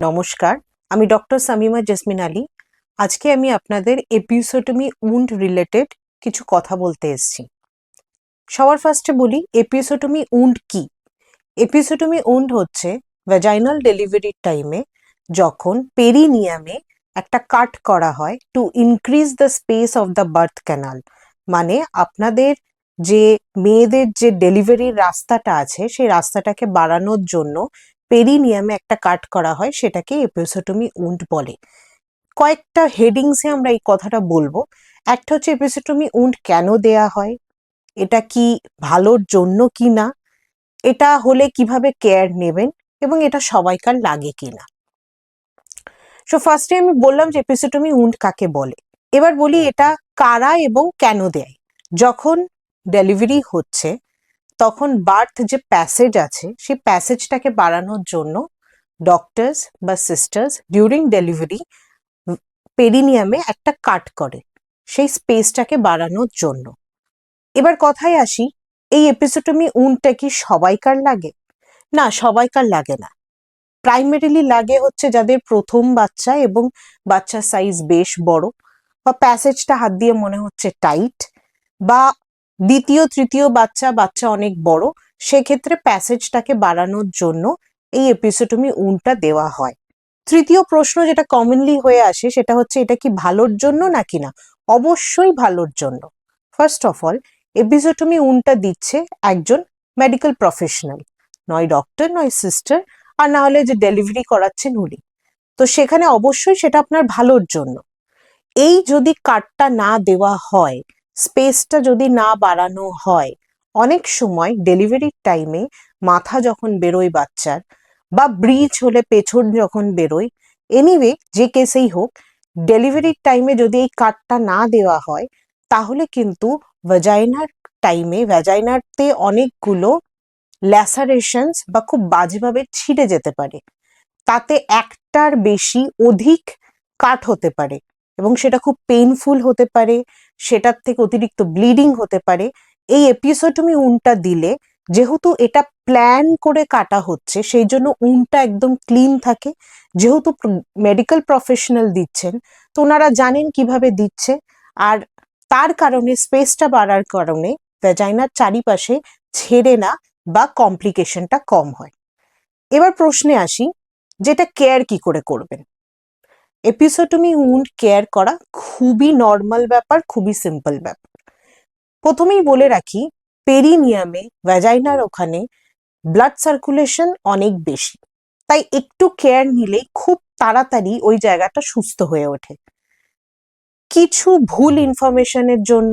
নমস্কার, আমি doctor Samima jasmine Ali. আজকে আমি আপনাদের এপিসোটমি উন্ড রিলেটেড কিছু কথা বলতে এসেছি। সবার ফার্স্টে বলি, এপিসোটমি উন্ড কি? এপিসোটমি উন্ড হচ্ছে ভ্যাজাইনাল ডেলিভারির টাইমে যখন পেরিনিয়ামে একটা কাট করা হয় to increase the space of the birth canal মানে আপনাদের যে মেয়েদের যে ডেলিভারির রাস্তাটা আছে, সেই রাস্তাটাকে বাড়ানোর জন্য পেরিনিয়ামে একটা কাট করা হয়, সেটাকে এপিসোটমি উন্ড বলে। কয়েকটা হেডিংসে আমরা এই কথাটা বলব। একটা হচ্ছে এপিসোটমি উন্ড কেন দেয়া হয়? এটা কি ভালোর জন্য কি না? এটা হলে কীভাবে কেয়ার নেবেন? এবং এটা সবাইকার লাগে কিনা সো ফার্স্টে আমি বললাম যে এপিসোটমি উন্ড কাকে বলে। এবার বলি এটা কারা এবং কেন দেয়? যখন ডেলিভারি হচ্ছে তখন বার্থ যে প্যাসেজ আছে, সেই প্যাসেজটাকে বাড়ানোর জন্য ডক্টরস বা সিস্টার্স ডিউরিং ডেলিভারি পেরিনিয়ামে একটা কাট করে, সেই স্পেসটাকে বাড়ানোর জন্য। এবার কথায় আসি, এই এপিসোটমি উনটা কি সবাইকার লাগে? না, সবাইকার লাগে না। প্রাইমারিলি লাগে হচ্ছে যাদের প্রথম বাচ্চা এবং বাচ্চার সাইজ বেশ বড়, বা প্যাসেজটা হাত দিয়ে মনে হচ্ছে টাইট বা দ্বিতীয়, তৃতীয় বাচ্চা বাচ্চা অনেক বড়, সেক্ষেত্রে প্যাসেজটাকে বাড়ানোর জন্য এই এপিসোটমি উনটা দেওয়া হয়। তৃতীয় প্রশ্ন যেটা কমনলি হয়ে আসে সেটা হচ্ছে, এটা কি ভালোর জন্য নাকি না? অবশ্যই ভালোর জন্য। ফার্স্ট অফ অল এপিসোটমি উনটা দিচ্ছে একজন মেডিকেল প্রফেশনাল নয় ডক্টর নয় সিস্টার আর না হলে যে ডেলিভারি করাচ্ছেন উনি। তো সেখানে অবশ্যই সেটা আপনার ভালোর জন্য। এই যদি কার্ডটা না দেওয়া হয় স্পেসটা যদি না বাড়ানো হয়, অনেক সময় ডেলিভারির টাইমে মাথা যখন বেরোয় বাচ্চার বা ব্রিজ হলে পেছন যখন বেরোয় এনিওয়ে যে কেসেই হোক ডেলিভারির টাইমে যদি এই কার্ডটা না দেওয়া হয়, তাহলে কিন্তু ভ্যাজাইনার টাইমে ভ্যাজাইনারতে অনেকগুলো ল্যাসারেশনস বা খুব বাজেভাবে ছিঁড়ে যেতে পারে। তাতে একটার বেশি অধিক কাট হতে পারে। এবং সেটা খুব পেইনফুল হতে পারে, সেটার থেকে অতিরিক্ত ব্লিডিং হতে পারে। এই এপিসোডমি উনটা দিলে যেহেতু এটা প্ল্যান করে কাটা হচ্ছে, সেই জন্য উনটা একদম ক্লিন থাকে। যেহেতু মেডিকেল প্রফেশনাল দিচ্ছেন, তো ওনারা জানেন কীভাবে দিচ্ছে। আর তার কারণে স্পেসটা বাড়ার কারণে ভ্যাজাইনার চারিপাশে ছেড়ে না বা কমপ্লিকেশনটা কম হয়। এবার প্রশ্নে আসি, যেটা কেয়ার কি করে করবেন? এপিসোটমি উন্ড কেয়ার করা খুবই নর্মাল ব্যাপার, খুবই সিম্পল ব্যাপার। প্রথমেই বলে রাখি পেরিনিয়ামে ভ্যাজাইনার ওখানে ব্লাড সার্কুলেশন অনেক বেশি। তাই একটু কেয়ার নিলেই খুব তাড়াতাড়ি ওই জায়গাটা সুস্থ হয়ে ওঠে। কিছু ভুল ইনফরমেশনের জন্য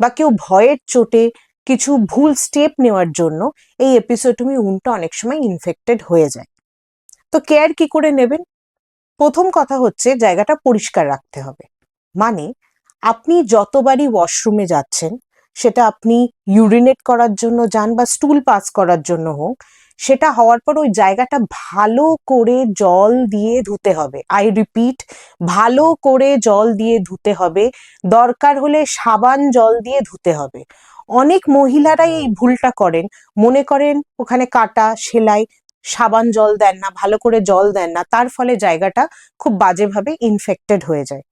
বা কেউ ভয়ের চোটে কিছু ভুল স্টেপ নেওয়ার জন্য এই এপিসোটমি উনটা অনেক সময় ইনফেক্টেড হয়ে যায়। তো কেয়ার কি করে নেবেন? প্রথম কথা হচ্ছে জায়গাটা পরিষ্কার রাখতে হবে। মানে আপনি যতবারই ওয়াশরুমে যাচ্ছেন, সেটা আপনি ইউরিনেট করার জন্য যান বা স্টুল পাস করার জন্য হোক, সেটা হওয়ার পর ওই জায়গাটা ভালো করে জল দিয়ে ধুতে হবে। আই রিপিট ভালো করে জল দিয়ে ধুতে হবে। দরকার হলে সাবান জল দিয়ে ধুতে হবে। অনেক মহিলারাই এই ভুলটা করেন। মনে করেন ওখানে কাটা, সেলাই সাবান জল দেন না, ভালো করে জল দেন না, তার ফলে জায়গাটা খুব বাজেভাবে ইনফেক্টেড হয়ে যায়।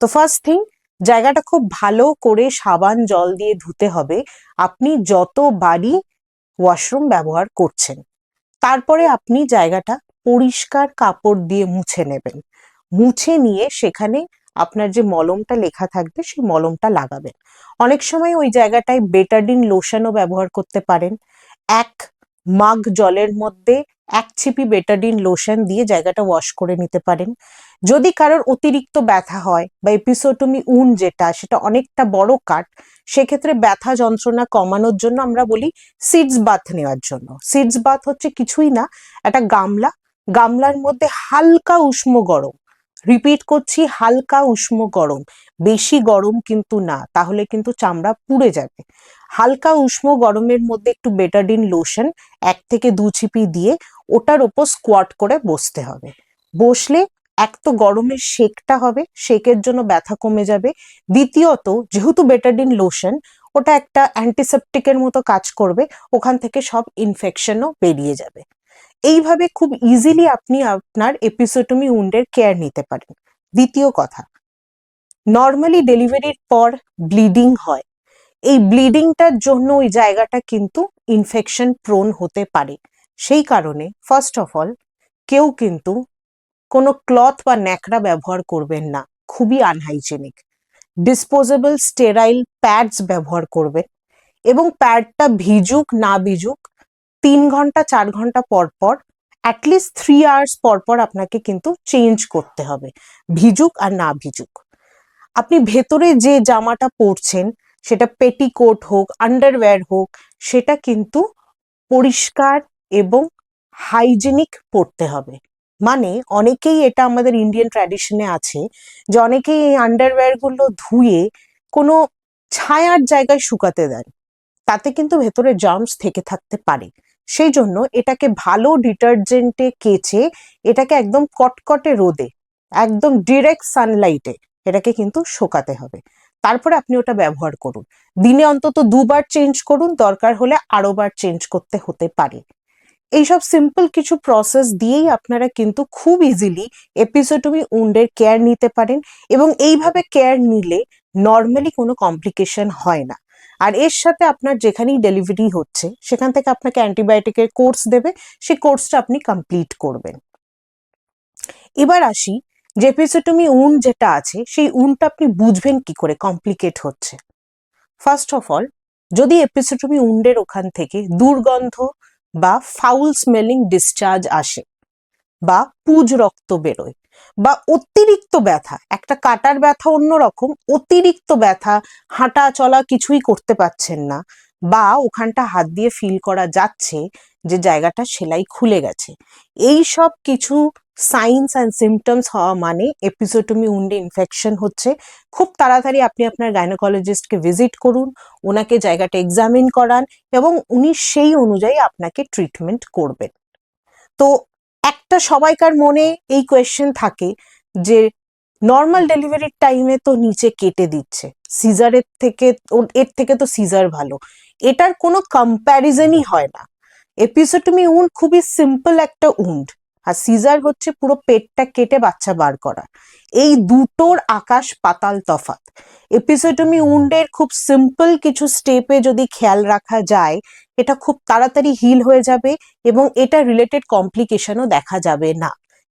তো ফার্স্ট থিং জায়গাটা খুব ভালো করে সাবান জল দিয়ে ধুতে হবে। আপনি যতবারই ওয়াশরুম ব্যবহার করছেন, তারপরে আপনি জায়গাটা পরিষ্কার কাপড় দিয়ে মুছে নেবেন। মুছে নিয়ে সেখানে আপনার যে মলমটা লেখা থাকবে, সেই মলমটা লাগাবেন। অনেক সময় ওই জায়গাটায় বেটাডিন লোশনও ব্যবহার করতে পারেন। এক মাগ জলের মধ্যে এক ছিপি বেটাডিন লোশন দিয়ে জায়গাটা ওয়াশ করে নিতে পারেন। যদি কারোর অতিরিক্ত ব্যথা হয় বা এপিসোটমি উন যেটা, সেটা অনেকটা বড় কাট সেক্ষেত্রে ব্যথা যন্ত্রণা কমানোর জন্য আমরা বলি সিডস বাথ নেওয়ার জন্য। সিডস বাথ হচ্ছে কিছুই না, একটা গামলা। গামলার মধ্যে হালকা উষ্ণ গরম। রিপিট করছি, হালকা উষ্ণ গরম। বেশি গরম কিন্তু না, তাহলে কিন্তু চামড়া পুড়ে যাবে। হালকা উষ্ণ গরমের মধ্যে একটু বেটাডিন লোশন এক থেকে দু চিপি দিয়ে ওটার ওপর স্কোয়াট করে বসতে হবে। বসলে এক তো গরমের শেকটা হবে, শেকের জন্য ব্যথা কমে যাবে। দ্বিতীয়ত, যেহেতু বেটাডিন লোশন ওটা একটা অ্যান্টিসেপটিকের মতো কাজ করবে, ওখান থেকে সব ইনফেকশনও বেরিয়ে যাবে। এইভাবে খুব ইজিলি আপনি আপনার এপিসোটমি উন্ডের কেয়ার নিতে পারেন। দ্বিতীয় কথা নর্মালি ডেলিভারির পর ব্লিডিং হয়। এই ব্লিডিংটার জন্য ওই জায়গাটা কিন্তু ইনফেকশন প্রোন হতে পারে। সেই কারণে ফার্স্ট অফ অল কেউ কিন্তু কোনো ক্লথ বা ন্যাকড়া ব্যবহার করবেন না, খুবই আনহাইজেনিক ডিসপোজেবল স্টেরাইল প্যাডস ব্যবহার করবেন এবং প্যাডটা ভিজুক না ভিজুক তিন ঘণ্টা, চার ঘণ্টা পর পর অ্যাটলিস্ট থ্রি আওয়ার্স পর পর আপনাকে কিন্তু চেঞ্জ করতে হবে। ভিজুক আর না ভিজুক। আপনি ভেতরে যে জামাটা পরছেন, সেটা পেটিকোট হোক আন্ডারওয়্যার হোক, সেটা কিন্তু পরিষ্কার এবং হাইজেনিক পরতে হবে। মানে অনেকেই এটা আমাদের ইন্ডিয়ান ট্র্যাডিশনে আছে যে অনেকেই এই আন্ডারওয়্যারগুলো ধুয়ে কোনো ছায়ার জায়গায় শুকাতে দেন। তাতে কিন্তু ভেতরে জার্মস থেকে থাকতে পারে। সেই জন্য এটাকে ভালো ডিটারজেন্টে কেচে এটাকে একদম কটকটে রোদে, একদম ডিরেক্ট সানলাইটে এটাকে কিন্তু শোকাতে হবে। তারপরে আপনি ওটা ব্যবহার করুন। দিনে অন্তত দুবার চেঞ্জ করুন, দরকার হলে আরও বার চেঞ্জ করতে হতে পারে। এইসব সিম্পল কিছু প্রসেস দিয়েই আপনারা কিন্তু খুব ইজিলি এপিসোটমি উন্ডের কেয়ার নিতে পারেন এবং এইভাবে কেয়ার নিলে নর্মালি কোনো কমপ্লিকেশন হয় না। আর এর সাথে আপনার যেখানেই ডেলিভারি হচ্ছে, সেখান থেকে আপনাকে অ্যান্টিবায়োটিকের কোর্স দেবে, সেই কোর্সটা আপনি কমপ্লিট করবেন। এবার আসি, যে এপিসোটমি উন যেটা আছে, সেই উনটা আপনি বুঝবেন কি করে কমপ্লিকেট হচ্ছে। ফার্স্ট অফ অল যদি এপিসোটমি উন্ডের ওখান থেকে দুর্গন্ধ বা ফাউল স্মেলিং ডিসচার্জ আসে, বা পুজ রক্ত বেরোয় বা অতিরিক্ত ব্যথা, একটা কাটার ব্যথা অন্যরকম, অতিরিক্ত ব্যথা হাঁটা চলা কিছুই করতে পারছেন না বা ওখানটা হাত দিয়ে ফিল করা যাচ্ছে যে জায়গাটা সেলাই খুলে গেছে। এই সব কিছু সাইন্স অ্যান্ড সিমটমস হওয়া মানে এপিসোটমি উন্ডে ইনফেকশন হচ্ছে। খুব তাড়াতাড়ি আপনি আপনার গাইনোকোলজিস্টকে ভিজিট করুন, ওনাকে জায়গাটা এক্সামিন করান এবং উনি সেই অনুযায়ী আপনাকে ট্রিটমেন্ট করবেন। তো একটা সবাইকার মনে এই কোয়েশ্চেন থাকে যে নর্মাল ডেলিভারির টাইমে তো নিচে কেটে দিচ্ছে। সিজারের থেকে এর থেকে তো সিজার ভালো। এটার কোনো কম্প্যারিজনই হয় না। এপিসোটমি উন্ড খুবই সিম্পল একটা উন্ড। আর সিজার হচ্ছে পুরো পেটটা কেটে বাচ্চা বার করা। এই দুটোর আকাশ পাতাল তফাত এপিসোটমি উন্ডের খুব সিম্পল কিছু স্টেপে যদি খেয়াল রাখা যায়, এটা খুব তাড়াতাড়ি হিল হয়ে যাবে এবং এটা রিলেটেড কমপ্লিকেশনও দেখা যাবে না।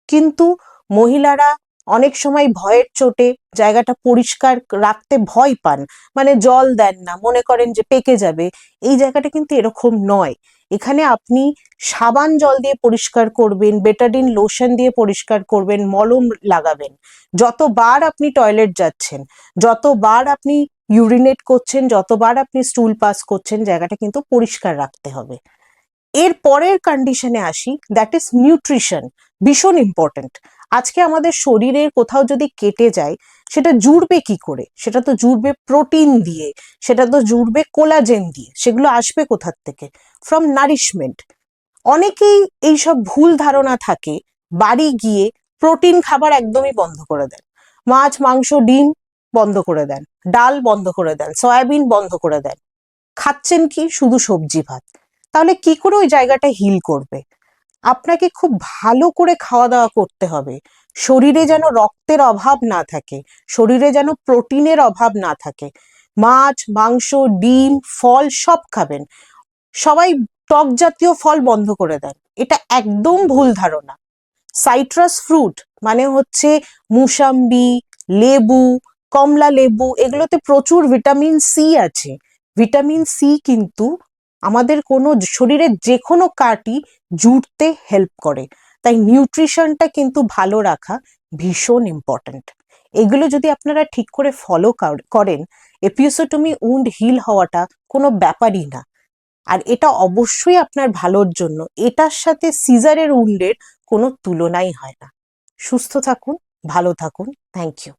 কিন্তু মহিলারা অনেক সময় ভয়ের চোটে জায়গাটা পরিষ্কার রাখতে ভয় পান। মানে জল দেন না, মনে করেন যে পেকে যাবে। এই জায়গাটা কিন্তু এরকম নয়। এখানে আপনি সাবান জল দিয়ে পরিষ্কার করবেন বেটাডিন লোশন দিয়ে পরিষ্কার করবেন, মলম লাগাবেন। যতবার আপনি টয়লেট যাচ্ছেন, যতবার আপনি ইউরিনেট করছেন, যতবার আপনি স্টুল পাস করছেন, জায়গাটা কিন্তু পরিষ্কার রাখতে হবে। এর পরের কন্ডিশনে আসি দ্যাট ইজ নিউট্রিশন ভীষণ ইম্পর্টেন্ট আজকে আমাদের শরীরের কোথাও যদি কেটে যায়, সেটা জুড়বে কি করে? সেটা তো জুড়বে প্রোটিন দিয়ে, সেটা তো জুড়বে কোলাজেন দিয়ে, সেগুলো আসবে কোথার থেকে? ফ্রম নারিশমেন্ট অনেকেই এইসব ভুল ধারণা থাকে, বাড়ি গিয়ে প্রোটিন খাবার একদমই বন্ধ করে দেন। মাছ, মাংস, ডিম বন্ধ করে দেন। ডাল বন্ধ করে দেন। সয়াবিন বন্ধ করে দেন। খাচ্ছেন কি? শুধু সবজি ভাত। তাহলে কি করে ওই জায়গাটা হিল করবে? আপনাকে খুব ভালো করে খাওয়া দাওয়া করতে হবে। শরীরে যেন রক্তের অভাব না থাকে, শরীরে যেন প্রোটিনের অভাব না থাকে। মাছ, মাংস, ডিম, ফল সব খাবেন। সবাই টক জাতীয় ফল বন্ধ করে দেন। এটা একদম ভুল ধারণা। সাইট্রাস ফ্রুট মানে হচ্ছে মুসাম্বি, লেবু, কমলা লেবু, এগুলোতে প্রচুর ভিটামিন সি আছে। ভিটামিন সি কিন্তু আমাদের কোনো শরীরের যে কোনো কাটি জুড়তে হেল্প করে। তাই নিউট্রিশনটা কিন্তু ভালো রাখা ভীষণ ইম্পর্ট্যান্ট এগুলো যদি আপনারা ঠিক করে ফলো করেন এপিওসোটমি উন্ড হিল হওয়াটা কোনো ব্যাপারই না। আর এটা অবশ্যই আপনার ভালোর জন্য। এটার সাথে সিজারের উন্ডের কোনো তুলনাই হয় না। সুস্থ থাকুন, ভালো থাকুন। Thank you